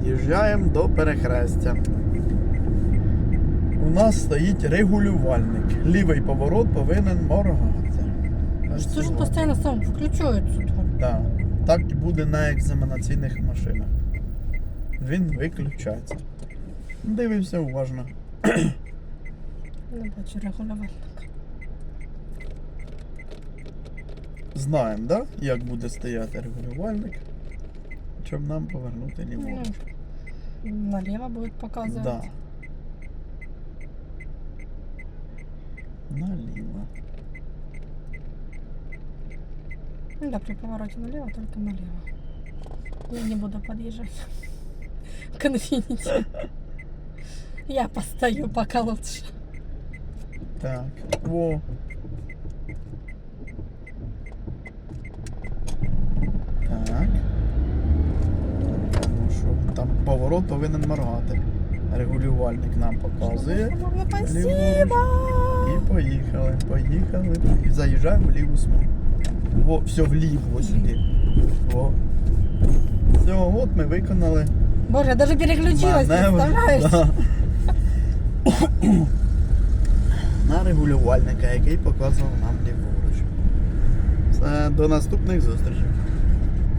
Під'їжджаємо до перехрестя. У нас стоїть регулювальник. Лівий поворот повинен моргати. Же он постоянно сам включается тут? Так. Так буде на екзаменаційних машинах. Він виключається. Дивився уважно. Не бачу регулювальник. Знаємо, да? як буде стояти регулювальник, щоб нам повернути ліворуч. Ну, налево будет показывать. Да. Наліво. Ну да, при повороте налево, только налево. Я не буду подъезжать к Infinity. Я постою пока лучше. Так. Во. Поворот повинен моргати. Регулювальник нам показує. Ліворуч. спасибо! І поїхали, поїхали. І заїжджаємо в ліву смугу. Во, все вліво сюди. Во. Все, от ми виконали. Боже, я даже переключилась, маневр. Да. На регулювальника, який показував нам ліворуч. Все, до наступних зустрічей.